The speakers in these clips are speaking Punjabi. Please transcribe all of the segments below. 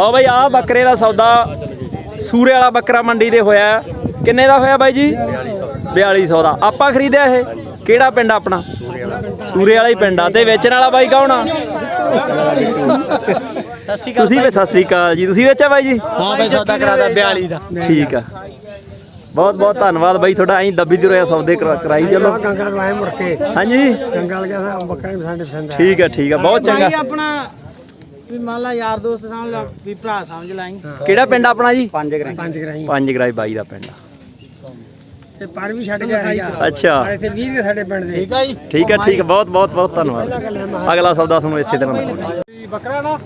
ਲਓ ਬਾਈ ਆ ਬੱਕਰੇ ਦਾ ਸੌਦਾ ਸੂਰੇ ਵਾਲਾ ਬੱਕਰਾ ਮੰਡੀ ਦੇ ਹੋਇਆ। ਕਿੰਨੇ ਦਾ ਹੋਇਆ ਬਾਈ ਜੀ? 4200 ਦਾ। ਆਪਾਂ ਖਰੀਦਿਆ ਇਹ? ਕਿਹੜਾ ਪਿੰਡ ਆਪਣਾ? ਸੂਰੇ ਵਾਲਾ ਹੀ ਪਿੰਡ ਆ। ਤੇ ਵੇਚਣ ਵਾਲਾ ਬਾਈ ਕੌਣ ਆ? ਤੁਸੀਂ ਵੀ ਸਤਿ ਸ੍ਰੀ ਅਕਾਲ ਜੀ। ਤੁਸੀਂ ਵੇਚਿਆ ਬਾਈ ਜੀ? ਹਾਂ ਬਈ ਸੌਦਾ ਕਰਾਦਾ 42 ਦਾ। ਠੀਕ ਆ। ਬਹੁਤ ਬਹੁਤ ਧੰਨਵਾਦ ਬਾਈ ਤੁਹਾਡਾ। ਐਂ ਦੱਬੀ ਦੇ ਰਿਹਾ ਸੌਦੇ ਕਰਾ- ਕਰਾਈ ਚਲੋ। ਗੰਗਾ ਲਾਏ ਮੁੜ ਕੇ। ਹਾਂਜੀ? ਗੰਗਾ ਲਗਿਆ ਸਾ ਬੱਕਰਾ ਵੀ ਸਾਡੇ ਪਸੰਦ ਆ। ਠੀਕ ਆ ਠੀਕ ਆ। ਬਹੁਤ ਚੰਗਾ। ਆਪਣਾ ਵੀ ਮੰਨ ਲਾ ਯਾਰ ਦੋਸਤ ਸਮਝ ਲਾ ਵੀ ਭਰਾ ਸਮਝ ਲਾਈ ਕਿਹੜਾ ਪਿੰਡ ਆਪਣਾ ਜੀ? ਪੰਜ ਗ੍ਰਾਮ ਪੰਜ ਗਰਾਈ ਪੰਜ ਗਰਾਈ ਬਾਈ ਦਾ ਪਿੰਡ। ਆ। ਤੇ ਪਰ ਵੀ ਛੱਡ ਗਿਆ ਹੈਗਾ ਅੱਛਾ। ਪਰ ਇੱਥੇ 20 ਦੇ ਸਾਡੇ ਪਿੰਡ ਦੇ। ਠੀਕ ਆ ਜੀ। ਠੀਕ ਹੈ ਠੀਕ ਬਹੁਤ ਬਹੁਤ ਬਹੁਤ ਧੰਨਵਾਦ। ਅਗਲਾ ਸੌਦਾ ਤੁਹਾਨੂੰ ਇਸੇ ਤਰ੍ਹਾਂ ਬੱਕਰਾ ਨਾ?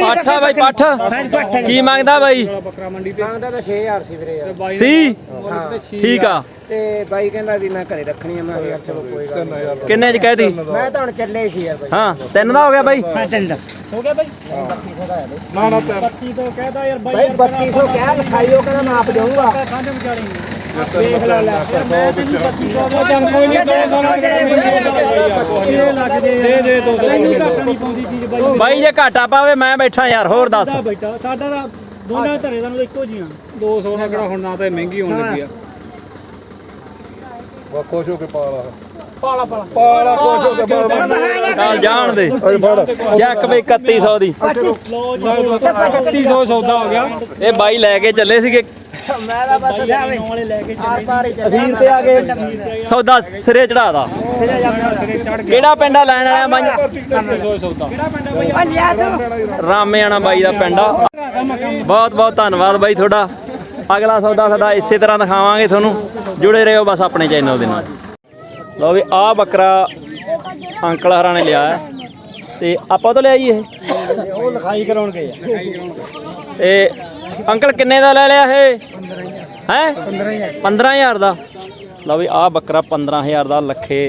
ਪਾਠਾ ਬਾਈ ਪਾਠਾ। ਕੀ ਮੰਗਦਾ ਬਾਈ? ਬੱਕਰਾ ਮੰਡੀ ਤੇ। ਆਂਦਾ ਤਾਂ 6000 ਸੀ ਵੀਰੇ ਯਾਰ। ਸੀ? ਠੀਕ ਆ। ਤੇ ਬਾਈ ਕਹਿੰਦਾ ਵੀ ਮੈਂ ਘਰੇ ਰੱਖਣੀ ਆ ਮੈਂ ਕਿਹਾ ਯਾਰ ਚਲੋ ਕੋਈ ਗੱਲ ਨਹੀਂ। ਕਿੰਨੇ ਚ ਕਹਿਦੀ ਮੈਂ ਤਾਂ ਹੁਣ ਚੱਲੇ ਸੀ ਯਾਰ ਬਾਈ। ਹਾਂ ਤਿੰਨ ਦਾ ਹੋ ਗਿਆ ਬਾਈ? ਹਾਂ ਤਿੰਨ ਦਾ। ਹੋ ਗਿਆ ਬਾਈ? 3200 ਦਾ ਹੈ ਨਾ ਨਾ 25 ਤੋਂ ਕਹਿਦਾ ਯਾਰ ਬਾਈ 3200 ਕਹਿ ਲਿਖਾਈ ਉਹ ਕਹਿੰਦਾ ਦੇਊਗਾ। ਸਾਢੇ ਵਿਚਾਲੀ ਦੇਖ ਲੈ ਲੈ ਮੈਂ ਤੈਨੂੰ 2500 ਦਾ ਜੰਮ ਕੋਈ ਨਹੀਂ ਦੋ ਸਾਲਾਂ ਕਿਹੜੇ ਲੱਗ ਦੇ ਦੇ ਦੇ ਦੋ ਤੈਨੂੰ ਘੱਟ ਨਹੀਂ ਪਾਉਂਦੀ ਚੀਜ਼ ਬਾਈ ਬਾਈ ਜੇ ਘਾਟਾ ਪਾਵੇ ਮੈਂ ਬੈਠਾ ਯਾਰ ਹੋਰ ਦੱਸ। ਸਾਡਾ ਬੈਠਾ ਸਾਡਾ ਤਾਂ ਦੋਨਾਂ ਧਰੇ ਦਾ ਨੂੰ ਇੱਕੋ ਜੀਆਂ 200 ਨਾਲ ਕਿਹੜਾ ਹੁਣ ਨਾ ਤਾਂ ਮਹਿੰਗੀ ਹੋਣ ਲੱਗੀ ਆ। ਚੱਲ ਜਾਣ ਦੇ। ਚੱਕ ਬਈ 3100 ਦੀ। 3100 ਸੌਦਾ ਹੋ ਗਿਆ ਇਹ ਬਾਈ ਲੈ ਕੇ ਚੱਲੇ ਸੀਗੇ। ਮੈਂ ਤਾਂ ਬਸ ਲਿਆਵੇਂ ਵਾਲੇ ਲੈ ਕੇ ਆਰ ਪਾਰ ਹੀ ਚੱਲੇ। ਅਖੀਰ ਤੇ ਆ ਕੇ ਸੌਦਾ ਸਿਰੇ ਚੜਾਦਾ ਕਿਹੜਾ ਪਿੰਡ ਆ ਲੈਣ ਵਾਲਾ ਬਾਈ? 3100 ਸੌਦਾ ਆ ਲਿਆ ਤੂੰ। ਰਾਮੇਆਣਾ ਬਾਈ ਦਾ ਪਿੰਡ ਆ। ਬਹੁਤ ਬਹੁਤ ਧੰਨਵਾਦ ਬਾਈ ਤੁਹਾਡਾ। ਅਗਲਾ ਸੌਦਾ ਸਾਡਾ ਇਸੇ ਤਰ੍ਹਾਂ ਦਿਖਾਵਾਂਗੇ ਤੁਹਾਨੂੰ। ਜੁੜੇ ਰਹੋ ਬਸ ਆਪਣੇ ਚੈਨਲ ਦੇ ਨਾਲ। ਲਓ ਵੀ ਆਹ ਬੱਕਰਾ ਅੰਕਲ ਹਰਾਂ ਨੇ ਲਿਆ ਤੇ ਆਪਾਂ ਤੋਂ ਲਿਆ ਜੀ ਇਹ? ਉਹ ਲਿਖਾਈ ਕਰਾਉਣ ਗਏ ਤੇ ਅੰਕਲ ਕਿੰਨੇ ਦਾ ਲੈ ਲਿਆ ਇਹ? ਹੈ? 15000 15000 ਦਾ। ਲਓ ਵੀ ਆਹ ਬੱਕਰਾ 15000 ਦਾ ਲੱਖੇ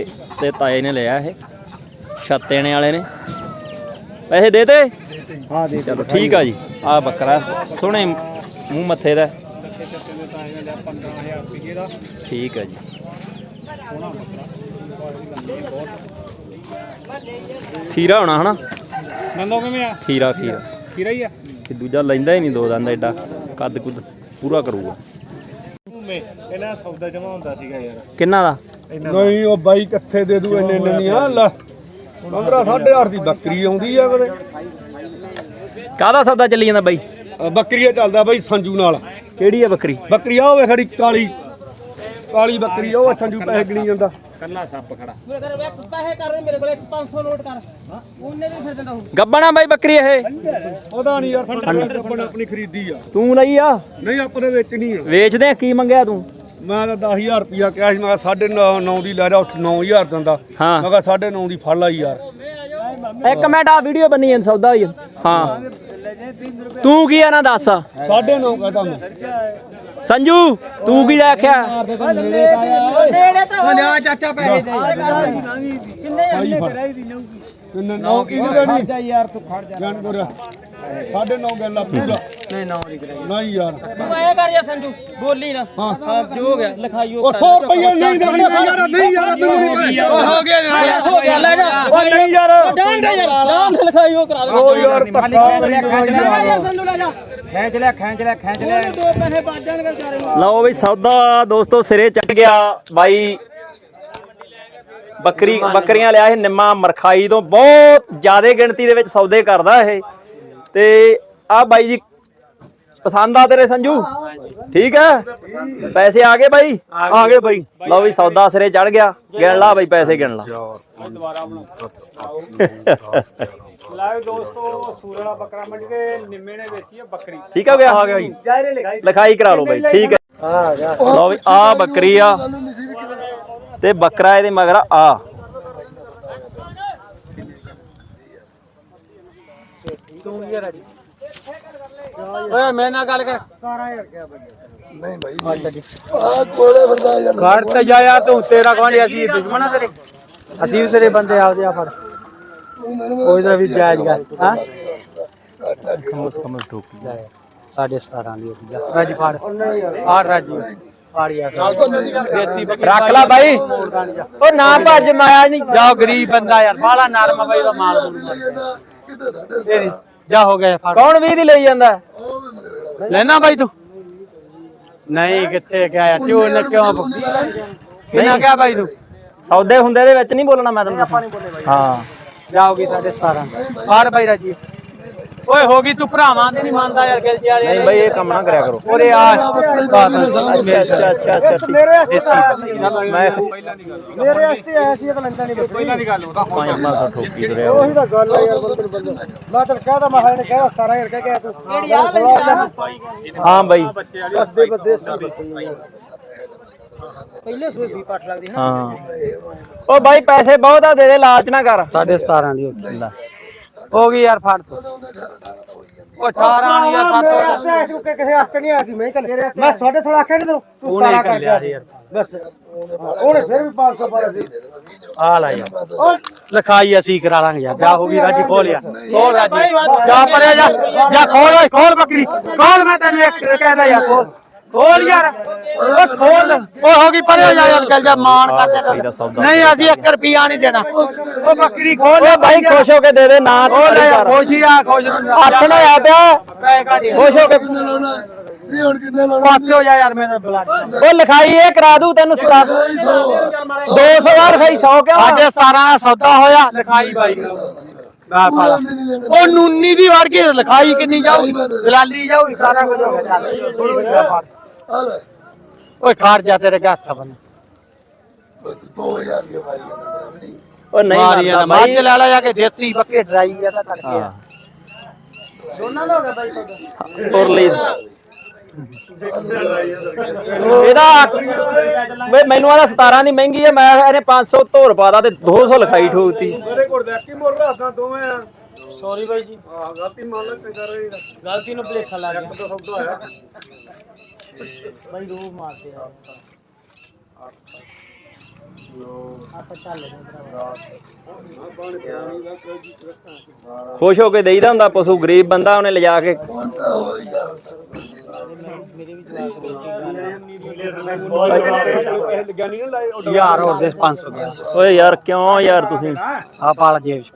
ਤੇ ਤਾਏ ਨੇ ਲਿਆ ਇਹ। ਛੱਤੇਣੇ ਵਾਲੇ ਨੇ। ਪੈਸੇ ਦੇ ਤੇ? ਹਾਂ ਦੇ ਚਲੋ ਠੀਕ ਆ ਜੀ। ਆਹ ਬੱਕਰਾ ਸੋਹਣੇ ਮੂੰਹ ਮੱਥੇ ਦਾ। ਠੀਕ ਹੈ ਜੀ। ਖੀਰਾ ਹੋਣਾ ਹਨਾ? ਮੰਨੋ ਕਿਵੇਂ ਆ? ਖੀਰਾ ਖੀਰਾ। ਖੀਰਾ ਹੀ ਆ। ਕਿ ਦੂਜਾ ਲੈਂਦਾ ਹੀ ਨਹੀਂ ਦੋ ਦੰਦ ਐਡਾ। ਕੱਦ ਕੁੱਦ ਪੂਰਾ ਕਰੂਗਾ। ਇਹਨਾਂ ਸੌਦਾ ਜਮਾ ਹੁੰਦਾ ਸੀਗਾ ਯਾਰ। ਕਿੰਨਾ ਦਾ? ਨਹੀਂ ਉਹ ਬਾਈ ਕਿੱਥੇ ਦੇ ਦੂ ਇੰਨੇ ਨਵੀਆਂ ਲੈ 15 8.5 ਦੀ ਬੱਕਰੀ ਆਉਂਦੀ ਆ ਕਦੇ ਕਾਹਦਾ ਸੌਦਾ ਚੱਲੀ ਜਾਂਦਾ ਬਾਈ? ਬੱਕਰੀਆ ਚੱਲਦਾ ਬਾਈ ਸੰਜੂ ਨਾਲ। ਕਿਹੜੀ ਆ ਬੱਕਰੀ? ਬੱਕਰੀ ਆ ਹੋਵੇ ਖੜੀ ਕਾਲੀ ਕਾਲੀ ਬੱਕਰੀ ਆ, ਉਹ ਸੰਜੂ ਪੈਸੇ ਗਿਣੀ ਜਾਂਦਾ। ਕੱਲਾ ਸੱਪ ਖੜਾ। ਪੈਸੇ ਕਰ ਮੇਰੇ ਕੋਲ 500 ਨੋਟ ਕਰ। ਉਹਨੇ ਵੀ ਫਿਰ ਦਿੰਦਾ ਹੋਊ। ਗੱਬਣਾ ਬਾਈ ਬੱਕਰੀ ਇਹ। ਉਹਦਾ ਨਹੀਂ ਯਾਰ ਫੰਡ ਆਪਣੀ ਆਪਣੀ ਖਰੀਦੀ ਆ। ਤੂੰ ਲਈ ਆ? ਨਹੀਂ ਆਪਣੇ ਵੇਚਣੀ ਆ। ਵੇਚਦੇ ਆ, ਕੀ ਮੰਗਿਆ ਤੂੰ? ਮੈਂ ਤਾਂ 10000 ਰੁਪਿਆ ਕਿਹਾ ਸੀ ਮੈਂ ਕਿਹਾ 9.5 ਦੀ ਲੈ ਜਾ ਉੱਥੇ 9000 ਦਿੰਦਾ। ਹਾਂ। ਮੈਂ ਕਿਹਾ 9.5 ਦੀ ਫੜ ਲਾ ਯਾਰ। ਇੱਕ ਮਿੰਟ ਆ ਵੀਡੀਓ ਬੰਨੀ ਜਾਂਦਾ ਸੌਦਾ ਹੋਈ ਹਾਂ। ਤੂੰ ਕੀ ਆ ਨਾ ਦੱਸ? 9.5 ਕਹਦਾ ਮੈਂ। ਸੰਜੂ ਤੂੰ ਕੀ ਆਖਿਆ ਨੇੜੇ ਤਾਂ ਲਿਆ ਚਾਚਾ ਪੈਸੇ ਦੇ ਭਾਈ ਫੜ। ਕਿੰਨੇ 9 ਕਿਹਨੇ ਦੇਣੀ ਯਾਰ ਤੂੰ ਖੜ ਜਾ। ਜਾਣ ਕੋਰਿਆ 9.5 ਗੱਲ ਆ ਪੂਰਾ। ਨਹੀਂ ਨਾ ਨਹੀਂ ਕਰਾਈ। ਨਹੀਂ ਯਾਰ। ਤੂੰ ਐ ਕਰ ਜਾ ਸੰਜੂ ਬੋਲੀ ਨਾ। ਹਾਂ। ਹਾਂ ਜੋ ਹੋ ਗਿਆ ਲਿਖਾਈ ਉਹ 100 ਰੁਪਏ ਨਹੀਂ ਦੇਣੀ। ਯਾਰ ਨਹੀਂ ਯਾਰ ਤੈਨੂੰ ਨਹੀਂ ਪੈਸੇ ਹੋ ਗਿਆ ਹੋ ਗਿਆ ਲੈ ਜਾ। ਉਹ ਨਹੀਂ ਯਾਰ। ਜਾਣ ਦੇ ਯਾਰ ਜਾਣ ਦੇ ਲਿਖਾਈ ਉਹ ਕਰਾ ਦੇ। ਉਹ ਯਾਰ ਧੱਕਾ ਕਰੀ ਯਾਰ ਸੰਜੂ ਲੈ ਜਾ ਖੈਂਚ ਲੈ ਖੈਂਚ ਲੈ ਖੈਂਚ ਲੈ। ਨੂੰ। ਲਓ ਬਈ ਸੌਦਾ ਦੋਸਤੋ ਸਿਰੇ ਚੜ ਗਿਆ। ਬਾਈ ਬੱਕਰੀ ਬੱਕਰੀਆਂ ਲਿਆ ਇਹ ਨਿੰਮਾ ਮਰਖਾਈ ਤੋਂ ਬਹੁਤ ਜ਼ਿਆਦਾ ਗਿਣਤੀ ਦੇ ਵਿੱਚ ਸੌਦੇ ਕਰਦਾ ਇਹ। ਤੇ ਆ ਬਾਈ ਜੀ ਪਸੰਦ ਆ ਤੇਰੇ ਸੰਜੂ? ਠੀਕ ਹੈ? ਪੈਸੇ ਆ ਗਏ ਬਾਈ? ਆ ਗਏ ਬਾਈ। ਲਓ ਵੀ ਸੌਦਾ ਸਿਰੇ ਚੜ ਗਿਆ। ਗਿਣ ਲਾ ਬਾਈ ਪੈਸੇ ਗਿਣ ਲਾ। ਲਾਈਵ ਦੋਸਤੋ ਸੂਰਲਾ ਬੱਕਰਾ ਮੰਡੀ ਦੇ ਨਿੰਮੇ ਨੇ ਵੇਚੀ ਹੈ ਬੱਕਰੀ। ਠੀਕ ਹੋ ਗਿਆ? ਆ ਗਿਆ ਜੀ। ਲਿਖਾਈ ਕਰਾ ਲਓ ਬਾਈ ਠੀਕ ਹੈ। ਆ ਗਿਆ। ਲਓ ਵੀ ਆ ਬੱਕਰੀ ਆ। ਤੇ ਬੱਕਰਾ ਇਹਦੇ ਮਗਰ ਆ। ਓਏ ਮੇਰੇ ਨਾਲ ਗੱਲ ਕਰ। ਘਰ ਤੇ ਜਾ ਯਾਰ ਤੂੰ ਤੇਰਾ ਕੌਣ ਅਸੀਂ ਦੁਸ਼ਮਣਾ ਤੇਰੇ। ਅਸੀਂ ਵੀ ਤੇਰੇ ਬੰਦੇ ਆਪਦੇ ਆ ਫੜ। ਕੋਈ ਨਾ ਵੀ ਜਾਇਜ਼ ਗੱਲ ਹਾਂ? 17 ਦੀ ਅਸੀਂ ਜਾ ਰਾਜੀ ਫੜ। ਆ ਰਾਜੀ। ਫਾੜੀ ਆ ਰੱਖ ਲੈ ਬਾਈ। ਉਹ ਨਾ ਭੱਜ ਮਾਇਆ ਨਹੀਂ। ਜਾਓ ਗਰੀਬ ਬੰਦਾ ਯਾਰ ਬਾਲਾ ਨਰਮ ਬਈ ਦਾ ਮਾਲ ਮੂਲ ਮਾਰ ਤੇਰੀ ਜਾ ਹੋ ਗਿਆ ਫੜ। ਕੌਣ 20 ਦੀ ਲਈ ਜਾਂਦਾ? ਲੈਣਾ ਬਾਈ ਤੂੰ। ਨਹੀਂ ਕਿੱਥੇ ਗਿਆ ਕਿਉਂ ਨਾ ਕਿਉਂ ਕਿੰਨਾ ਕਿਹਾ ਬਾਈ ਤੂੰ? ਸੌਦੇ ਹੁੰਦੇ ਇਹਦੇ ਵਿੱਚ ਨਹੀਂ ਬੋਲਣਾ ਮੈਂ ਤੈਨੂੰ ਹਾਂ। ਜਾਓਗੀ ਸਾਡੇ 17 ਫੜ ਬਾਈ ਰਾਜੀ ਓਏ ਹੋ ਗਈ ਤੂੰ ਭਰਾਵਾਂ ਤੇ ਨਹੀਂ ਮੰਨਦਾ ਯਾਰ ਗਿਲ ਜਿਆ ਨਹੀਂ ਬਈ ਇਹ ਕੰਮ ਨਾ ਕਰਿਆ ਕਰੋ। ਉਰੇ ਆ। ਅੱਛਾ ਅੱਛਾ ਅੱਛਾ ਅੱਛਾ ਠੀਕ। ਮੈਂ ਮੇਰੇ ਵਾਸਤੇ ਆਇਆ ਸੀ ਲੰਡਾ ਨਹੀਂ ਪਹਿਲਾਂ ਦੀ ਗੱਲ ਉਹਦਾ ਪੰਜ ਪੰਜ ਸੌ ਠੋਕੀ ਉਹੀ ਤਾਂ ਗੱਲ ਆ ਯਾਰ ਬੰਦੇ ਨੂੰ ਬੰਦੇ ਮੈਂ ਤਾਂ ਕਹਦਾ ਮੈਂ ਹਾਲੇ ਕਹਿਆ 17000 ਕਹਿ ਗਿਆ ਤੂੰ। ਕਿਹੜੀ ਹਾਂ ਬਈ। ਦੇ ਬੱਦੇ ਪਹਿਲੇ ਸੂਈ ਵੀ ਪੱਟ ਲੱਗਦੀ ਹੈ ਹਾਂ। ਉਹ ਬਾਈ ਪੈਸੇ ਬਹੁਤ ਆ ਦੇ ਦੇ ਲਾਲਚ ਨਾ ਕਰ। ਸਾਡੇ 17 ਦੀ ਹੋ ਗਈ। ਹੋ ਗਈ ਯਾਰ ਫੜ ਤੂੰ। ਉਹ 18 ਨਹੀਂ ਆ ਮੇਰੇ ਵਾਸਤੇ ਆਇਆ ਸੀ ਕਿ ਕਿਸੇ ਵਾਸਤੇ ਨਹੀਂ ਆਇਆ ਸੀ ਮੈਂ ਕੱਲ ਮੈਂ 16.5 ਆਖਿਆ ਨਹੀਂ ਤੈਨੂੰ ਤੂੰ 17 ਕਰ ਗਿਆ ਬਸ। ਉਹਨੇ ਫਿਰ ਵੀ 500 ਪਾਇਆ ਸੀ। ਆ ਲੈ ਯਾਰ। ਲਿਖਾਈ ਅਸੀਂ ਕਰਾ ਲਾਂਗੇ ਯਾਰ ਜਾ ਹੋ ਗਈ ਰਾਜੀ ਖੋਲ ਯਾਰ। ਖੋਲ ਰਾਜੀ। ਜਾ ਪਰੇ ਜਾ ਜਾ ਖੋਲ ਓਏ ਖੋਲ ਬੱਕਰੀ। ਖੋਲ ਮੈਂ ਤੈਨੂੰ ਇੱਕ ਕਹਿੰਦਾ ਯਾਰ ਖੋਲ। ਖੋਲ ਯਾਰ। ਓ ਖੋਲ। ਓ ਹੋ ਗਈ ਪਰੇ ਹੋ ਜਾ ਯਾਰ ਚੱਲ ਜਾ ਮਾਨ ਕਰ ਨਹੀਂ ਅਸੀਂ 1 ਰੁਪਿਆ ਨਹੀਂ ਦੇਣਾ। ਓ ਬੱਕਰੀ ਖੋਲ ਓ ਬਾਈ ਖੁਸ਼ ਹੋ ਕੇ ਦੇ ਦੇ ਨਾ ਤੂੰ ਖੋਲ ਯਾਰ ਕਰ। ਖੁਸ਼ੀ ਆ ਖੁਸ਼ ਹੱਥ ਨਾ ਆ ਪਿਆ ਖੁਸ਼ ਹੋ ਕੇ ਪਾਸੇ ਹੋ ਜਾ ਯਾਰ ਮੈਨੂੰ ਬੁਲਾ ਉਹ ਲਿਖਾਈ ਇਹ ਕਰਾ ਦੂ ਤੈਨੂੰ 200 ਵਾਰ ਖਾਈ 100 ਕਿਉਂ ਸਾਡੇ 17 ਦਾ ਸੌਦਾ ਹੋਇਆ। ਲਿਖਾਈ ਬਾਈ। ਉਹ ਨੂਨੀ ਦੀ ਵੜ ਕੇ ਲਿਖਾਈ ਕਿੰਨੀ ਜਾਊ? ਦਲਾਲੀ ਜਾਊ ਸਾਰਾ ਕੁਝ ਹੋ ਗਿਆ। ਚੱਲ ਓਏ ਖਾਰ ਜਾ ਤੇਰੇ ਹੱਥ ਬਨ ਉਹ ਨਹੀਂ ਮਾਰੀ ਨਾ ਮੰਨਦਾ ਮਾਰ ਬਾਈ। ਕੇ ਲੈ ਲੈ ਜਾ ਕੇ ਦੇਸੀ ਬੱਕੇ ਡਰਾਈ ਆ ਤਾਂ ਕਰਕੇ। ਹਾਂ। ਤੁਰ ਲਈ। ਇਹਦਾ ਬਈ ਮੈਨੂੰ ਆਦਾ 17 ਦੀ ਮਹਿੰਗੀ ਹੈ ਮੈਂ ਇਹਨੇ 500 ਧੋਰ ਪਾਦਾ ਤੇ 200 ਲਿਖਾਈ ਠੋਕਤੀ। ਮੇਰੇ ਕੋਲ ਦੇਖ ਕੀ ਮੁੱਲ ਰਾਸਾਂ ਦੋਵੇਂ ਆ। ਸੌਰੀ ਬਾਈ ਜੀ। ਹਾਂ ਗਲਤੀ ਮੰਨ ਲੈ ਕਿਦਾਂ ਰਹੇਗਾ। ਗਲਤੀ ਨੂੰ ਭਲੇਖਾ ਲੱਗ ਗਿਆ। ਤਾਂ ਸਭ ਬਾਈ ਰੂਹ ਮਾਰਦੇ ਆ। ਖੁਸ਼ ਹੋ ਕੇ ਦੇਈਦਾ ਹੁੰਦਾ ਪਸ਼ੂ ਗਰੀਬ ਬੰਦਾ ਉਹਨੇ ਲਿਜਾ ਕੇ। ਯਾਰ ਹੋਰ ਦੇ 500 ਦਾ। ਓਏ ਯਾਰ ਕਿਉਂ ਯਾਰ ਤੁਸੀਂ? ਆ ਪਾਲਾ ਜੇਬ ਚ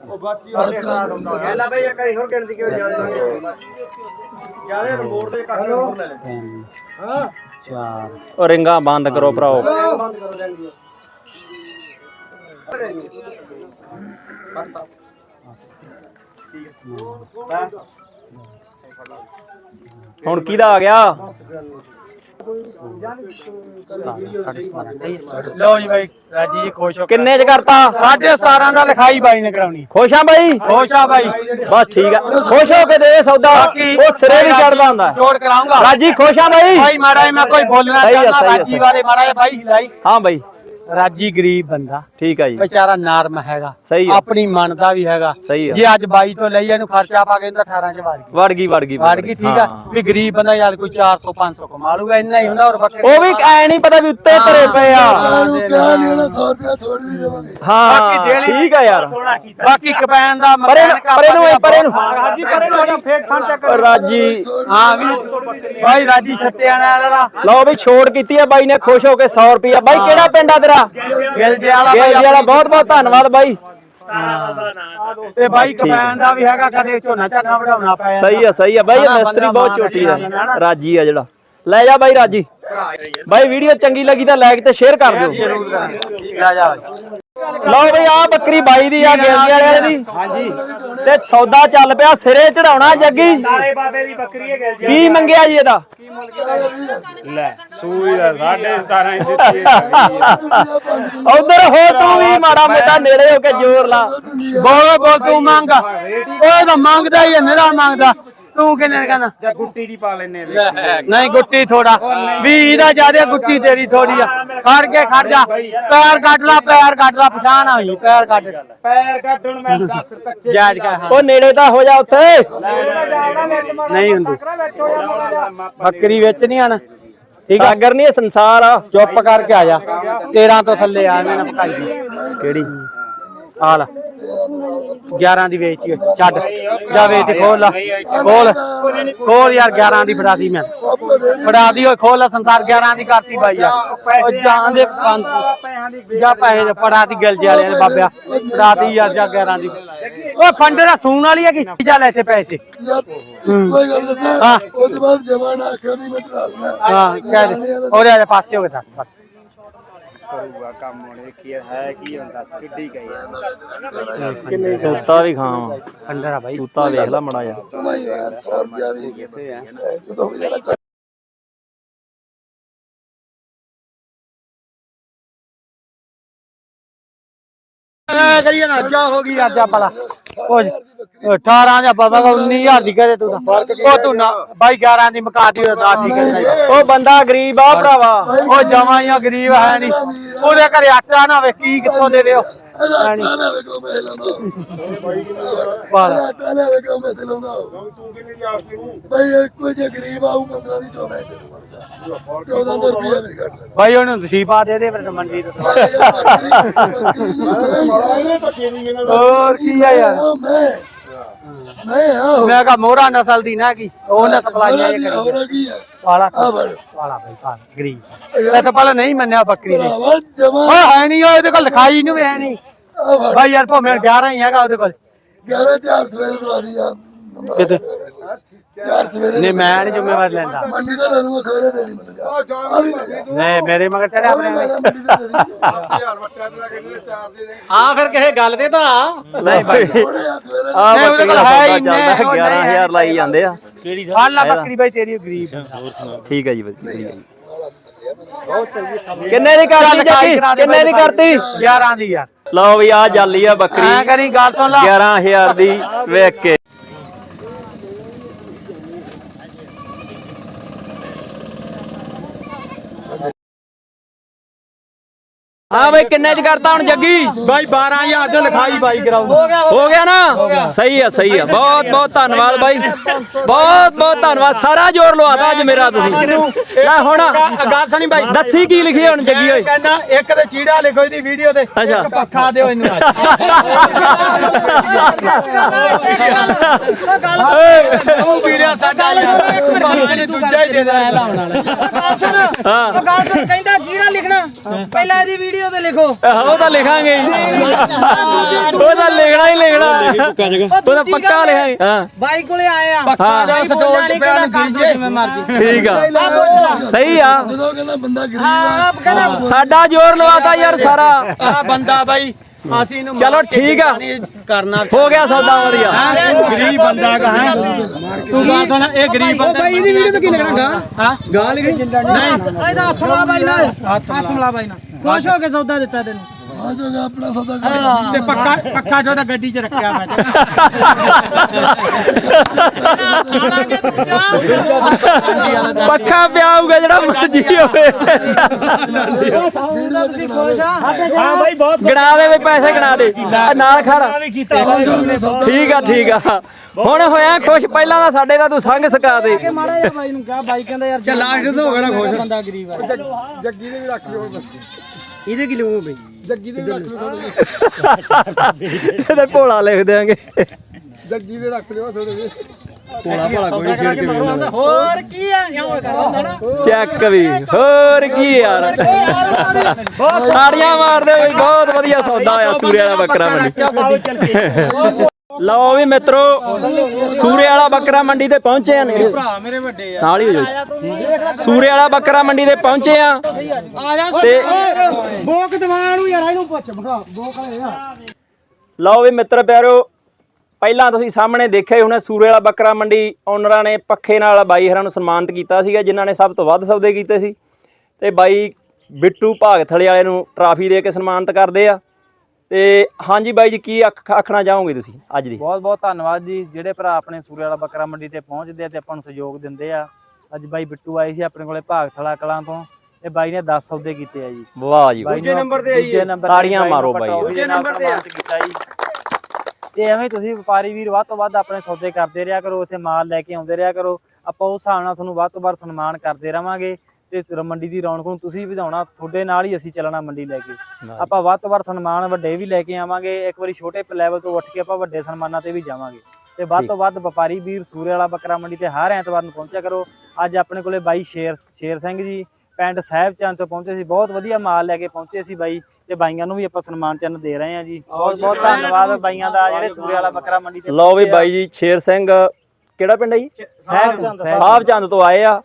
ਦੇ ਕੱਟ ਲੈ ਲੈ। ਹਾਂ ਚਾਰ ਉਹ ਰਿੰਗਾ ਬੰਦ ਕਰੋ ਭਰਾਓ। ਬੰਦ ਕਰ ਦੇਣਗੇ ਹੁਣ ਕਿਹਦਾ ਆ ਗਿਆ? ਲਓ ਜੀ ਬਾਈ ਰਾਜੀ ਜੀ ਖੁਸ਼ ਹੋ ਕੇ ਕਿੰਨੇ ਚ ਕਰਤਾ? ਸਾਢੇ 17 ਦਾ ਲਿਖਾਈ ਬਾਈ ਨੇ ਕਰਾਉਣੀ। ਖੁਸ਼ ਆ ਬਾਈ? ਖੁਸ਼ ਆ ਬਾਈ। ਬਸ ਠੀਕ ਆ। ਖੁਸ਼ ਹੋ ਕੇ ਦੇ ਦੇ ਸੌਦਾ। ਉਹ ਸਿਰੇ ਵੀ ਚੜਦਾ ਹੁੰਦਾ। ਜੋੜ ਕਰਾਉਂਗਾ ਰਾਜੀ ਖੁਸ਼ ਆ ਬਾਈ? ਭਾਈ ਮਾੜਾ ਮੈਂ ਕੋਈ ਬੋਲਣਾ ਚਾਹੁੰਦਾ ਰਾਜੀ। ਬਾਰੇ ਮਾੜਾ ਭਾਈ ਹਿਲਾਈ ਹਾਂ ਬਾਈ। ਰਾਜੀ ਗਰੀਬ ਬੰਦਾ। ਠੀਕ ਆ ਜੀ। ਵਿਚਾਰਾ ਨਰਮ ਹੈਗਾ। ਸਹੀ ਆ। ਆਪਣੀ ਮੰਨਦਾ ਵੀ ਹੈਗਾ। ਸਹੀ ਆ। ਜੇ ਅੱਜ ਬਾਈ ਤੋਂ ਲਈ ਇਹਨੂੰ ਖਰਚਾ ਪਾ ਕੇ ਇਹਨੂੰ ਤਾਂ 18 ਚ ਵਾਰ ਗਈ। ਵੜ ਗਈ ਵੜ ਗਈ ਠੀਕ ਆ। ਵੀ ਗਰੀਬ ਬੰਦਾ ਯਾਰ ਕੋਈ 400 500 ਕਮਾ ਲੂਗਾ ਇੰਨਾ ਹੀ ਹੁੰਦਾ ਔਰ ਬੱਕਰੇ ਉਹ ਵੀ ਐ ਨਹੀਂ ਪਤਾ ਵੀ ਉੱਤੇ ਧਰੇ ਪਏ ਆ। ਹਾਂ ਬਾਕੀ ਦੇਲੀ- ਠੀਕ ਆ ਯਾਰ। ਬਾਕੀ ਕਪੈਨ ਦਾ ਪਰੇ ਨੂੰ ਪਰੇ ਨੂੰ ਓਏ, ਪਰੇ ਨੂੰ ਰਾਜੀ ਪਰੇ ਨੂੰ ਫੇਕ ਓ ਰਾਜੀ। ਹਾਂ ਵੀ ਭਾਈ ਰਾਜੀ ਛੱਟਿਆਂ ਵਾਲਾ। ਲਓ ਵੀ ਛੋੜ ਕੀਤੀ ਆ ਬਾਈ ਨੇ ਖੁਸ਼ ਹੋ ਕੇ 100 ਰੁਪਿਆ ਬਾਈ ਕਿਹੜਾ ਪਿੰਡ ਆ ਤੇਰਾ? ਗਿਲ ਜੇ ਵਾਲਾ ਗੇਲ ਜੀ ਵਾਲਾ ਬਹੁਤ ਬਹੁਤ ਧੰਨਵਾਦ ਬਾਈ। ਤੇ ਬਾਈ ਕਪੈਨ ਦਾ ਵੀ ਹੈਗਾ ਕਦੇ ਝੋਨਾ ਝਾਨਾ ਵਢਾਉਣਾ ਪਿਆ ਸਹੀ ਆ ਸਹੀ ਆ। ਬਾਈ ਇਹ ਮਿਸਤਰੀ ਬਹੁਤ ਚੋਟੀ ਆ। ਰਾਜੀ ਆ ਜਿਹੜਾ। ਲੈ ਜਾ ਬਾਈ ਰਾਜੀ। ਬਾਈ ਵੀਡੀਓ ਚੰਗੀ ਲੱਗੀ ਤਾਂ ਲਾਈਕ ਤੇ ਸ਼ੇਅਰ ਕਰ ਦਿਓ। ਲੈ ਜਾ ਬਾਈ। ਲਓ ਬਈ ਆ ਬੱਕਰੀ ਬਾਈ ਦੀ ਆ ਗੇਲਜੀ ਵਾਲਿਆਂ ਦੀ। ਹਾਂਜੀ। ਤੇ ਸੌਦਾ ਚੱਲ ਪਿਆ ਸਿਰੇ ਚੜਾਉਣਾ ਜੱਗੀ। ਸਾਰੇ ਬਾਬੇ ਦੀ ਬੱਕਰੀ ਹੈ ਗਿਲ ਕੀ ਮੰਗਿਆ ਜੀ ਇਹਦਾ? ਲੈ ਸੂਈ ਦਾ 17.5 ਇੰਚ ਦਿੱਤੀ ਉਧਰ ਹੋ ਤੂੰ ਵੀ ਮਾੜਾ ਮੋਟਾ ਨੇੜੇ ਹੋ ਕੇ ਜ਼ੋਰ ਲਾ। ਬੋਲ ਬੋਲ ਤੂੰ ਮੰਗ। ਉਹ ਤਾਂ ਮੰਗਦਾ ਹੀ ਹੈ ਮੇਰਾ ਮੰਗਦਾ। ਤੂੰ ਕਿੰਨੇ ਕਹਿੰਦਾ? ਜਾਂ ਗੁੱਟੀ ਦੀ ਪਾ ਲੈਨੇ ਨਹੀਂ ਗੁੱਟੀ ਥੋੜਾ ਵੀ ਇਹਦਾ ਜ਼ਿਆਦਾ ਗੁੱਟੀ ਤੇਰੀ ਥੋੜੀ ਆ। ਖੜ ਕੇ ਖੜ ਜਾ। ਪੈਰ ਕੱਟ ਲਾ ਪੈਰ ਕੱਟ ਲਾ ਪਛਾਣ ਹੋਈ ਪੈਰ ਕੱਟ ਪੈਰ ਕੱਢਣ ਮੈਂ 10 ਕੱਚੇ ਜਾਇਜ਼ ਕਰ। ਉਹ ਨੇੜੇ ਤਾਂ ਹੋ ਜਾ ਉੱਥੇ। ਨਹੀਂ ਹੁੰਦੀ। ਬੱਕਰੀ ਵਿੱਚ ਨਹੀਂ ਆਣਾ ਠੀਕ ਆ? ਸਾਗਰ ਨਹੀਂ ਇਹ ਸੰਸਾਰ ਆ। ਚੁੱਪ ਕਰਕੇ ਆ ਜਾ। 13 ਤੋਂ ਥੱਲੇ ਆ ਮੈਂ ਪਕਾਈ ਕਿਹੜੀ? ਆ ਲੈ। 11 ਦੀ ਵੇਚੀ ਹੋਈ। ਛੱਡ। ਜਾ ਵੇਚ ਖੋਲ ਲਾ ਖੋਲ। ਖੋਲ ਯਾਰ 11 ਦੀ ਫੜਾ ਦੀ ਮੈਂ। ਫੜਾ ਦੀ ਓਏ ਖੋਲ ਲਾ ਸੰਸਾਰ 11 ਦੀ ਕਰਤੀ ਬਾਈ ਆ। ਓ ਜਾਨ ਦੇ ਪੰਜ ਜਾ ਪੈਸੇ ਦੇ ਫੜਾ ਦੀ ਗਿਲ ਜੇ ਵਾਲੇ ਨੇ ਬਾਬਿਆ। ਫੜਾ ਦੀ ਯਾਰ ਜਾ 11 ਦੀ। ਉਹ ਫੰਡ ਦਾ ਸੂਣ ਵਾਲੀ ਹੈ ਕਿ ਜਾ ਲੈ ਸੇ ਪੈਸੇ। ਯਾਰ ਕੋਈ ਗੱਲ ਨਹੀਂ ਹਾਂ। ਉਹਦੇ ਬਾਅਦ ਜਵਾਨ ਆਖਿਆ ਨਹੀਂ ਮੈਂ ਹਾਂ ਕਹਿ ਦੇ। ਆ ਪਾਸੇ ਹੋ ਗਿਆ ਬਸ। ਸੋਤਾ ਵੀ ਖਾਵਾਂ। ਫੰਡਰ ਆ ਬਾਈ। ਸੂਤਾ ਵੇਖ ਲੈ ਮੜਾ ਜਾ ਕਮਾਈ ਹੋਇਆ 100 ਰੁਪਿਆ ਵੀ ਜਦੋਂ ਵੀ ਜਿਹੜਾ ਕਰੀਏ ਨਾ ਜਾ ਹੋ ਗਈ ਅੱਜ ਆਪਲਾ ਉਹ 18 ਜਾਂ ਬਾਬਾ 19000 ਦੀ ਕਰੇ ਤੂੰ ਤਾਂ। ਉਹ ਤੂੰ ਨਾ ਬਾਈ 11 ਦੀ ਮੁਕਾ ਦੀ 10 ਦੀ ਕਰੇ ਉਹ ਬੰਦਾ ਗਰੀਬ ਆ ਭਰਾਵਾ। ਉਹ ਜਮਾਂ ਹੀ ਆ ਗਰੀਬ ਹੈ ਨਹੀਂ। ਉਹਦੇ ਘਰੇ ਆਟਾ ਨਾ ਵੇ ਕੀ ਕਿੱਥੋਂ ਦੇ ਦਿਓ? ਇਹਦਾ ਟਾਲਾ ਵੇ ਕੋ ਮੈਂ ਲਾਉਂਦਾ? ਵਾਹ। ਟਾਲਾ ਵੇ ਕੋ ਮੈਂ ਲਾਉਂਦਾ? ਬਈ ਇਹ ਕੋਈ ਜੇ ਗਰੀਬ ਆਉ 15 ਦੀ 14 ਦੇ ਦੂੰਗਾ 14 ਰੁਪਿਆ ਵੀ ਕੱਢ ਲੈ ਬਾਈ ਉਹਨੂੰ ਨਸੀਬਾ ਦੇ ਦੇ ਫਿਰ ਮੰਡੀ ਤੋਂ। ਹੋਰ ਕੀ ਆ ਯਾਰ? ਮੈਂ ਮੈਂ ਆ ਮੈਂ ਕਹਾ ਮੋਹਰਾ ਨਸਲ ਦੀ ਨਾ ਕੀ ਉਹ ਨਾ ਸਪਲਾਈਆਂ ਇਹ ਕਰੀ। ਹੋਰ ਕੀ ਆ? ਵਾਲਾ। ਆ ਬੜ ਵਾਲਾ ਬਈ ਵਾਲਾ ਗਰੀਬ। ਇਹ ਤਾਂ ਪਹਿਲਾਂ ਨਹੀਂ ਮੰਨਿਆ ਬੱਕਰੀ ਨੇ। ਜਮਾ ਹੈ ਨਹੀਂ ਉਹ ਇਹਦੇ ਕੋਲ ਲਿਖਾਈ ਨੂੰ ਵੀ ਹੈ ਨਹੀਂ। ਬਾਈ ਯਾਰ ਭੋਵੇਂ 11 ਹੀ ਹੈਗਾ ਉਹਦੇ ਕੋਲ। 11 4 ਸਵੇਰੇ ਦਵਾਰੀ ਆ। ਕਿਤੇ? 4 ਸਵੇਰੇ ਨਹੀਂ ਮੈਂ ਨਹੀਂ ਜ਼ਿੰਮੇਵਾਰ ਲੈਂਦਾ। ਮੰਡੀ ਦਾ ਲੈ ਸਵੇਰੇ ਦੇ ਦੀ ਮੈਨੂੰ ਜਾ। ਨਹੀਂ ਮੇਰੇ ਮਗਰ ਚੜਿਆ ਆਪਣੇ ਮੰਡੀ ਦਾ ਦੇ ਦੀ। ਆ ਫਿਰ ਕਿਸੇ ਗੱਲ ਤੇ ਤਾਂ। ਨਹੀਂ ਥੋੜੇ ਆ ਉਹਦੇ ਕੋਲ ਦਾ ਹੈ ਹੀ ਨਹੀਂ, ਚੱਲਦਾ ਉਹ ਨਹੀਂ 11000 ਲਾਈ ਜਾਂਦੇ ਆ। ਆਲਾ ਬੱਕਰੀ ਬਾਈ ਤੇਰੀ ਗਰੀਬ। ਠੀਕ ਹੈ ਜੀ ਵਧੀਆ ਕਿੰਨੇ ਦੀ ਕਰਤੀ ਦੇ ਕਿੰਨੇ ਦੀ। ਕਰਤੀ? 11 ਦੀ ਯਾਰ ਲਓ ਵੀ ਆ ਜਾਲੀ ਆ ਬੱਕਰੀ। ਐ ਕਰੀ ਗੱਲ ਸੁਣ ਲਾ। 11000 ਦੀ ਵੇਖ ਕੇ। ਹਾਂ ਬਈ ਕਿੰਨੇ ਚ ਕਰਤਾ ਹੁਣ ਜੱਗੀ? ਬਾਈ 12000 ਤੇ ਲਿਖਾਈ ਬਾਈ ਕਰਾਉ ਹੋ ਗਿਆ ਨਾ? ਸਹੀ ਆ ਸਹੀ ਆ। ਬਹੁਤ ਬਹੁਤ ਧੰਨਵਾਦ ਬਾਈ। ਬਹੁਤ ਬਹੁਤ ਧੰਨਵਾਦ। ਸਾਰਾ ਜ਼ੋਰ ਲਵਾਤਾ ਅੱਜ ਮੇਰਾ ਤੁਸੀਂ। ਲੈ ਹੁਣ ਗੱਲ ਸੁਣੀ ਬਾਈ। ਦੱਸੀ ਕੀ ਲਿਖੀ ਹੁਣ ਜੱਗੀ ਓਏ? ਕਹਿੰਦਾ ਇੱਕ ਤੇ ਚੀੜਾ ਲਿਖੋ ਇਹਦੀ ਵੀਡੀਓ ਤੇ। ਇੱਕ ਪੱਖਾ ਦਿਓ ਇਹਨੂੰ ਅੱਜ। ਉਹ ਵੀਡੀਓ ਸਾਡਾ ਯਾਰ। ਦੂਜਾ ਹੀ ਦੇ ਦੇਣਾ ਲਾਉਣ ਵਾਲਾ। ਹਾਂ। ਉਹ ਗੱਲ ਸੁਣ ਕਹਿੰਦਾ ਜਿਹੜਾ ਲਿਖਣਾ। ਪਹਿਲਾਂ ਇਹਦੀ ਵੀਡੀਓ ਤੇ ਲਿਖੋ। ਆਹੋ ਉਹ ਤਾਂ ਲਿਖਾਂਗੇ। ਹੀ ਉਹ ਤਾਂ ਲਿਖਣਾ ਹੀ ਲਿਖਣਾ। ਉਹ ਤਾਂ ਪੱਕਾ ਲਿਖਾਂਗੇ। ਹਾਂ। ਬਾਈ ਕੋਲੇ ਆਏ ਆ। ਹਾਂ ਬਾਈ ਬੋਲਿਆ ਨਹੀਂ ਕਹਿੰਦਾ ਕਰ ਦੋ ਜਿਵੇਂ ਮਰਜ਼ੀ। ਠੀਕ ਆ। ਆ ਪੁੱਛ ਲਾ। ਸਹੀ ਆ। ਜਦੋਂ ਕਹਿੰਦਾ ਬੰਦਾ ਗਰੀਬ ਆਪ ਕਹਿੰਦਾ ਸਾਡਾ ਜ਼ੋਰ ਲਵਾਤਾ ਯਾਰ ਸਾਰਾ। ਆ ਬੰਦਾ ਬਾਈ ਅਸੀਂ ਇਹਨੂੰ ਚਲੋ ਠੀਕ ਆ। ਕਰਨਾ। ਹੋ ਗਿਆ ਸੌਦਾ ਵਧੀਆ। ਗਰੀਬ ਬੰਦਾ ਕਹਾਂ ਤੂੰ ਗੱਲ ਸੁਣ ਇਹ ਗਰੀਬ ਬੰਦਾ ਬਾਈ ਇਹਦੀ ਵੀਡੀਓ ਤੇ ਕੀ ਲਿਖਣਾ ਗਾ? ਹਾਂ? ਗਾ ਲਿਖ ਜਿੰਦਾ ਨਹੀਂ ਇਹਦਾ ਹੱਥ ਲਾ ਬਾਈ ਨਾਲ। ਹੱਥ ਲਾ ਬਾਈ ਨਾਲ। ਖੁਸ਼ ਹੋ ਕੇ ਸੌਦਾ ਦਿੱਤਾ ਤੈਨੂੰ। ਆ ਜਾਗਾ ਆਪਣਾ ਸੌਦਾ ਕਰ ਤੇ ਪੱਕਾ ਪੱਕਾ ਜੋ ਗੱਡੀ 'ਚ ਰੱਖਿਆ ਮੈਂ ਪੱਖਾ ਪਿਆਊਗਾ ਜਿਹੜਾ ਮਰਜ਼ੀ ਹੋਵੇ। ਹਾਂ ਬਾਈ ਬਹੁਤ ਗਣਾ ਦੇ ਵੀ ਪੈਸੇ ਗਣਾ ਦੇ। ਨਾਲ ਖੜ। ਠੀਕ ਆ ਠੀਕ ਆ। ਹੁਣ ਹੋਇਆ ਖੁਸ਼ ਪਹਿਲਾਂ ਤਾਂ ਸਾਡੇ ਦਾ ਤੂੰ ਸੰਗ ਸਕਾ ਦੇ। ਮਾੜਾ ਜਿਹਾ ਬਾਈ ਨੂੰ ਕਿਹਾ ਬਾਈ ਕਹਿੰਦਾ ਯਾਰ ਚੱਲ ਲਾਸਟ ਤੋਂ ਹੋ ਗਿਆ ਖੁਸ਼ ਬੰਦਾ ਗਰੀਬ ਆ। ਜੱਗੀ ਦੇ ਵੀ ਰੱਖ ਲਿਓ ਬਸ ਇਹਦੇ ਕੀ ਲਊ ਬਈ? ਜੱਗੀ ਦੇ ਵੀ ਰੱਖ ਲਿਓ ਥੋੜੇ ਜਿਹੇ। ਇਹਦੇ ਭੋਲਾ ਲਿਖ ਦਿਆਂਗੇ। ਜੱਗੀ ਦੇ ਰੱਖ ਲਿਓ ਥੋੜੇ ਜਿਹੇ। ਹੋਰ ਕੀ ਆ? ਇਉਂ ਕਰ ਹੁੰਦਾ ਨਾ? ਚੈੱਕ ਵੀ। ਹੋਰ ਕੀ ਯਾਰ। ਤਾੜੀਆਂ ਮਾਰਦੇ ਵੀ ਬਹੁਤ ਵਧੀਆ ਸੌਦਾ ਹੋਇਆ ਸੂਰੇ ਵਾਲਾ ਬੱਕਰਾ ਮੰਡੀ ਲਓ ਵੀ ਮਿੱਤਰੋ ਸੂਰੇ ਵਾਲਾ ਬੱਕਰਾ ਮੰਡੀ ਤੇ ਪਹੁੰਚੇ ਆ ਨੇੜੇ ਭਰਾ ਮੇਰੇ ਵੱਡੇ ਆ। ਨਾਲ ਹੀ ਹੋ ਜਾਓ। ਸੂਰੇ ਵਾਲਾ ਬੱਕਰਾ ਮੰਡੀ ਤੇ ਪਹੁੰਚੇ ਆ। ਤੇ ਬੋਕ ਦਿਮਾਗ ਨੂੰ ਯਾਰ ਇਹਨੂੰ ਪੁੱਛ ਬਖਾ ਬੋਕ ਆ। ਲਓ ਵੀ ਮਿੱਤਰ ਪਿਆਰਿਓ ਪਹਿਲਾਂ ਤੁਸੀਂ ਸਾਹਮਣੇ ਦੇਖਿਆ ਹੋਣਾ ਸੂਰੇ ਵਾਲਾ ਬੱਕਰਾ ਮੰਡੀ ਓਨਰਾਂ ਨੇ ਪੱਖੇ ਨਾਲ ਬਾਈ ਹਰਾਂ ਨੂੰ ਸਨਮਾਨਿਤ ਕੀਤਾ ਸੀਗਾ ਜਿਨ੍ਹਾਂ ਨੇ ਸਭ ਤੋਂ ਵੱਧ ਸੌਦੇ ਕੀਤੇ ਸੀ। ਤੇ ਬਾਈ ਬਿੱਟੂ ਭਾਗਥਲੇ ਵਾਲੇ ਨੂੰ ਟਰਾਫੀ ਦੇ ਕੇ ਸਨਮਾਨਿਤ ਕਰਦੇ ਆ। ਤੇ ਹਾਂਜੀ ਬਾਈ ਜੀ ਕੀ ਆਖ- ਆਖਣਾ ਚਾਹੋਗੇ ਤੁਸੀਂ ਅੱਜ ਦੀ? ਬਹੁਤ ਬਹੁਤ ਧੰਨਵਾਦ ਜੀ। ਜਿਹੜੇ ਭਰਾ ਆਪਣੇ ਸੂਰੇ ਵਾਲਾ ਬੱਕਰਾ ਮੰਡੀ ਤੇ ਪਹੁੰਚਦੇ ਆ ਤੇ ਆਪਾਂ ਨੂੰ ਸਹਿਯੋਗ ਦਿੰਦੇ ਆ। ਅੱਜ ਬਾਈ ਬਿੱਟੂ ਆਏ ਸੀ ਆਪਣੇ ਕੋਲੇ ਭਾਗਥਲਾ ਕਲਾਂ ਤੋਂ ਤੇ ਬਾਈ ਨੇ 10 ਸੌਦੇ ਕੀਤੇ ਆ ਜੀ। ਵਾਹ ਜੀ। ਦੂਜੇ ਨੰਬਰ ਤੇ ਨੰਬਰ ਤਾੜੀਆਂ ਮਾਰੋ ਬਾਈ। ਦੂਜੇ ਨੰਬਰ ਤੇ ਕੀਤਾ ਜੀ। ਤੇ ਐਵੇਂ ਤੁਸੀਂ ਵਪਾਰੀ ਵੀਰ ਵੱਧ ਤੋਂ ਵੱਧ ਆਪਣੇ ਸੌਦੇ ਕਰਦੇ ਰਿਹਾ ਕਰੋ ਉੱਥੇ ਮਾਲ ਲੈ ਕੇ ਆਉਂਦੇ ਰਿਹਾ ਕਰੋ। ਆਪਾਂ ਉਸ ਹਿਸਾਬ ਨਾਲ ਤੁਹਾਨੂੰ ਵੱਧ ਤੋਂ ਵੱਧ ਸਨਮਾਨ ਕਰਦੇ ਰਵਾਂਗੇ। ਤੇ ਮੰਡੀ ਦੀ ਰੌਣਕ ਨੂੰ ਤੁਸੀਂ ਵਧਾਉਣਾ ਤੁਹਾਡੇ ਨਾਲ ਹੀ ਅਸੀਂ ਚੱਲਣਾ ਮੰਡੀ ਲੈ ਕੇ। ਆਪਾਂ ਵੱਧ ਤੋਂ ਵੱਧ ਸਨਮਾਨ ਵੱਡੇ ਵੀ ਲੈ ਕੇ ਆਵਾਂਗੇ ਇੱਕ ਵਾਰੀ ਛੋਟੇ ਲੈਵਲ ਤੋਂ ਉੱਠ ਕੇ ਆਪਾਂ ਵੱਡੇ ਸਨਮਾਨਾਂ ਤੇ ਵੀ ਜਾਵਾਂਗੇ। ਤੇ ਵੱਧ ਤੋਂ ਵੱਧ ਵਪਾਰੀ ਵੀਰ ਸੂਰੇ ਵਾਲਾ ਬੱਕਰਾ ਮੰਡੀ ਤੇ ਹਰ ਐਤਵਾਰ ਨੂੰ ਪਹੁੰਚਿਆ ਕਰੋ। ਅੱਜ ਆਪਣੇ ਕੋਲੇ ਬਾਈ ਸ਼ੇਰ ਸ਼ੇਰ ਸਿੰਘ ਜੀ ਪਿੰਡ ਸਾਹਿਬ ਚੰਦ ਤੋਂ ਪਹੁੰਚੇ ਸੀ। ਬਹੁਤ ਵਧੀਆ ਮਾਲ ਲੈ ਕੇ ਪਹੁੰਚੇ ਸੀ ਬਾਈ ਤੇ ਬਾਈਆਂ ਨੂੰ ਵੀ ਆਪਾਂ ਸਨਮਾਨ ਚਿੰਨ੍ਹ ਦੇ ਰਹੇ ਹਾਂ ਜੀ। ਬਹੁਤ ਬਹੁਤ ਧੰਨਵਾਦ ਬਾਈਆਂ ਦਾ ਜਿਹੜੇ ਸੂਰੇ ਵਾਲਾ ਬੱਕਰਾ ਮੰਡੀ ਤੇ ਲਓ ਵੀ ਬਾਈ ਜੀ ਸ਼ੇਰ ਸਿੰਘ ਕਿਹੜਾ ਪਿੰਡ ਹੈ ਜੀ? ਸਾਹਿਬ ਚੰਦ ਸਾਹਿਬ ਚੰਦ ਤੋਂ ਆਏ ਆ।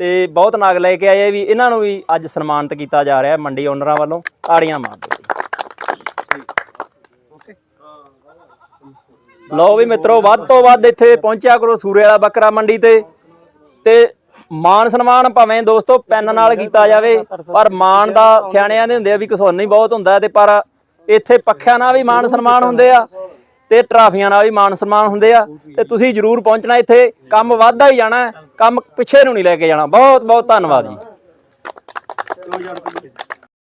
ਤੇ ਬਹੁਤ ਨਾਗ ਲੈ ਕੇ ਆਏ ਆ ਵੀ ਇਹਨਾਂ ਨੂੰ ਵੀ ਅੱਜ ਸਨਮਾਨਿਤ ਕੀਤਾ ਜਾ ਰਿਹਾ ਮੰਡੀ ਓਨਰਾਂ ਵੱਲੋਂ, ਤਾੜੀਆਂ ਮਾਰ ਦਿਓ ਲਓ ਵੀ ਮਿੱਤਰੋ, ਵੱਧ ਤੋਂ ਵੱਧ ਇੱਥੇ ਪਹੁੰਚਿਆ ਕਰੋ ਸੂਰੇ ਵਾਲਾ ਬੱਕਰਾ ਮੰਡੀ ਤੇ। ਤੇ ਮਾਨ ਸਨਮਾਨ ਭਾਵੇਂ ਦੋਸਤੋ ਪੈਨ ਨਾਲ ਕੀਤਾ ਜਾਵੇ, ਪਰ ਮਾਨ ਦਾ ਸਿਆਣਿਆਂ ਦੇ ਹੁੰਦੇ ਆ ਵੀ ਕਸੋਨੀ ਬਹੁਤ ਹੁੰਦਾ ਤੇ ਪਰ ਇੱਥੇ ਪੱਖਿਆਂ ਨਾਲ ਵੀ ਮਾਨ ਸਨਮਾਨ ਹੁੰਦੇ ਆ। ਤੇ ਟਰਾਫੀਆਂ ਨਾਲ ਵੀ ਮਾਨ ਸਨਮਾਨ ਹੁੰਦੇ ਆ ਤੇ ਤੁਸੀਂ ਜਰੂਰ ਪਹੁੰਚਣਾ ਇੱਥੇ। ਕੰਮ ਵੱਧਦਾ ਹੀ ਜਾਣਾ, ਕੰਮ ਪਿੱਛੇ ਨੂੰ ਨਹੀਂ ਲੈ ਕੇ ਜਾਣਾ। ਬਹੁਤ ਬਹੁਤ ਧੰਨਵਾਦ ਜੀ।